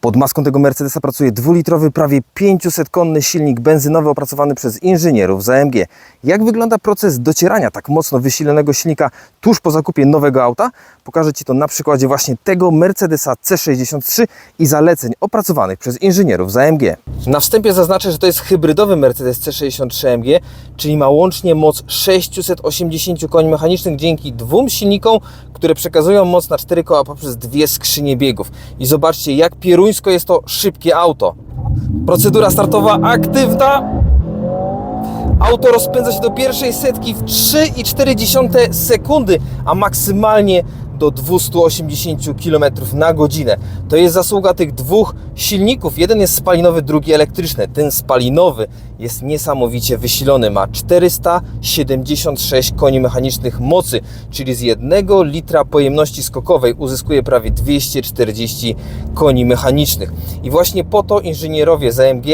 Pod maską tego Mercedesa pracuje dwulitrowy, prawie 500-konny silnik benzynowy opracowany przez inżynierów z AMG. Jak wygląda proces docierania tak mocno wysilonego silnika tuż po zakupie nowego auta? Pokażę Ci to na przykładzie właśnie tego Mercedesa C63 i zaleceń opracowanych przez inżynierów z AMG. Na wstępie zaznaczę, że to jest hybrydowy Mercedes C63 AMG, czyli ma łącznie moc 680 koni mechanicznych dzięki dwóm silnikom, które przekazują moc na cztery koła poprzez dwie skrzynie biegów. I zobaczcie, jak jest to szybkie auto. Procedura startowa aktywna. Auto rozpędza się do pierwszej setki w 3,4 sekundy, a maksymalnie do 280 km na godzinę. To jest zasługa tych dwóch silników. Jeden jest spalinowy, drugi elektryczny. Ten spalinowy jest niesamowicie wysilony. Ma 476 koni mechanicznych mocy, czyli z 1 litra pojemności skokowej uzyskuje prawie 240 koni mechanicznych. I właśnie po to inżynierowie z AMG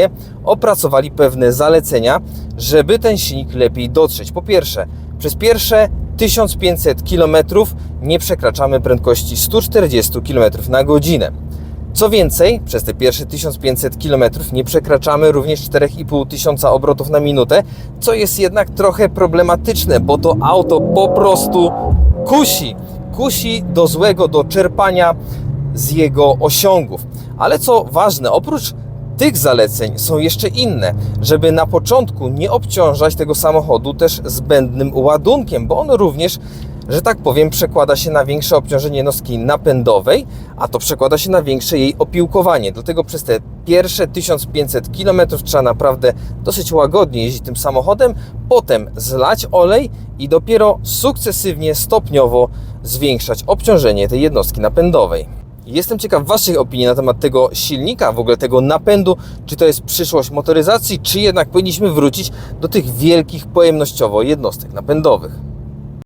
opracowali pewne zalecenia, żeby ten silnik lepiej dotrzeć. Po pierwsze, przez pierwsze 1500 km nie przekraczamy prędkości 140 km na godzinę. Co więcej, przez te pierwsze 1500 km nie przekraczamy również 4500 obrotów na minutę, co jest jednak trochę problematyczne, bo to auto po prostu kusi. Kusi do złego, do czerpania z jego osiągów. Ale co ważne, oprócz tych zaleceń są jeszcze inne, żeby na początku nie obciążać tego samochodu też zbędnym ładunkiem, bo on również, że tak powiem, przekłada się na większe obciążenie jednostki napędowej, a to przekłada się na większe jej opiłkowanie. Dlatego przez te pierwsze 1500 km trzeba naprawdę dosyć łagodnie jeździć tym samochodem, potem zlać olej i dopiero sukcesywnie, stopniowo zwiększać obciążenie tej jednostki napędowej. Jestem ciekaw Waszej opinii na temat tego silnika, w ogóle tego napędu. Czy to jest przyszłość motoryzacji, czy jednak powinniśmy wrócić do tych wielkich pojemnościowo jednostek napędowych?